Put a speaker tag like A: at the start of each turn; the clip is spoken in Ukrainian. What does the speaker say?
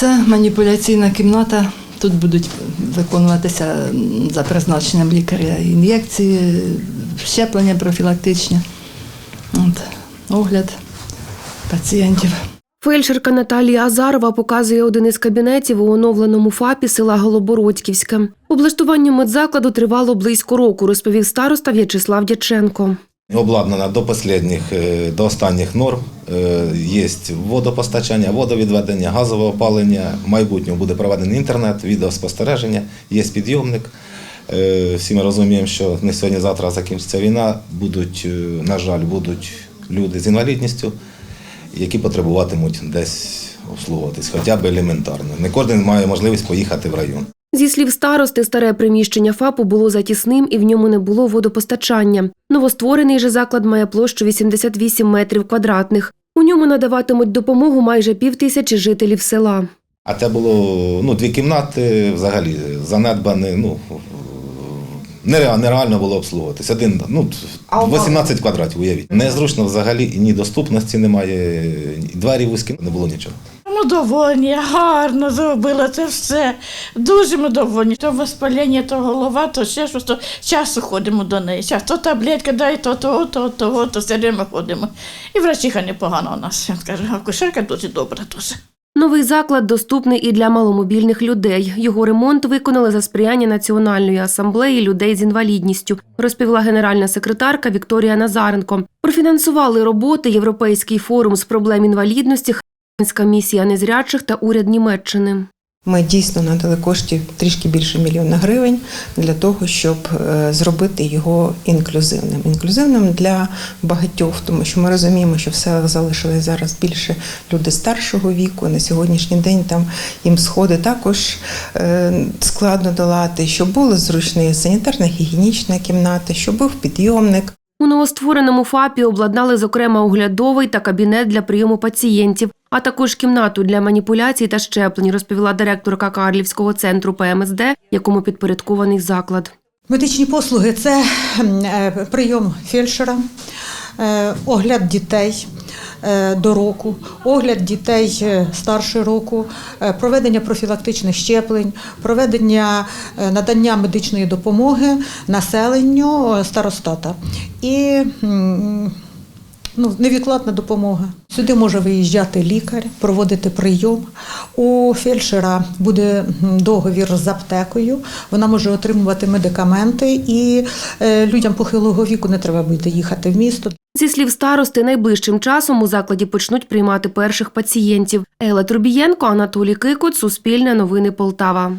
A: Це маніпуляційна кімната. Тут будуть виконуватися за призначенням лікаря ін'єкції, щеплення профілактичні, От, огляд пацієнтів.
B: Фельдшерка Наталія Азарова показує один із кабінетів у оновленому ФАПі села Голобородьківське. Облаштування медзакладу тривало близько року, розповів староста В'ячеслав Дяченко.
C: Обладнана до последніх, е, до останніх норм. Е, Є водопостачання, водовідведення, газове опалення. В майбутньому буде проведений інтернет, відеоспостереження, є підйомник. Е, Всі ми розуміємо, що не сьогодні-завтра закінчиться війна. Будуть, на жаль, будуть люди з інвалідністю, які потребуватимуть десь обслуговуватись, хоча б елементарно. Не кожен має можливість поїхати в район.
B: Зі слів старости, старе приміщення ФАПу було затісним і в ньому не було водопостачання. Новостворений же заклад має площу 88 метрів квадратних. У ньому надаватимуть допомогу майже півтисячі жителів села.
C: А це було ну, дві кімнати, взагалі занедбані, ну нереально, було обслуговуватись. Один, ну, 18 квадратів, уявіть. Незручно взагалі, і ні доступності немає, і двері вузькі, не було нічого.
D: Ми довольні, гарно зробила це все. Дуже ми довольні. То воспалення, то голова, то ще щось, то часу ходимо до неї. Час, то таблетка дай, то того, то того, то все время ходимо. І врачиха непогана у нас. Каже, акушерка дуже добра дуже.
B: Новий заклад доступний і для маломобільних людей. Його ремонт виконали за сприяння Національної асамблеї людей з інвалідністю, розповіла генеральна секретарка Вікторія Назаренко. Профінансували роботи Європейський форум з проблем інвалідності, Християнська місія незрячих та уряд Німеччини.
E: Ми дійсно надали коштів трішки більше мільйона гривень для того, щоб е, зробити його інклюзивним. Інклюзивним для багатьох, тому що ми розуміємо, що в селах залишились зараз більше люди старшого віку. На сьогоднішній день там їм сходи також е, складно долати, щоб була зручна санітарна гігієнічна кімната, щоб був підйомник.
B: У новоствореному ФАПі обладнали зокрема оглядовий та кабінет для прийому пацієнтів, а також кімнату для маніпуляцій та щеплень, розповіла директорка Карлівського центру ПМСД, якому підпорядкований заклад.
F: Медичні послуги це е, прийом фельдшера, е, огляд дітей до року, огляд дітей е, старше року, е, проведення профілактичних щеплень, проведення е, надання медичної допомоги населенню е, старостата і ну, невідкладна допомога. Сюди може виїжджати лікар, проводити прийом. У фельдшера буде договір з аптекою. Вона може отримувати медикаменти, і е, людям похилого віку не треба буде їхати в місто.
B: Зі слів старости, найближчим часом у закладі почнуть приймати перших пацієнтів. Ела Трубієнко, Анатолій Кикот, Суспільне новини Полтава.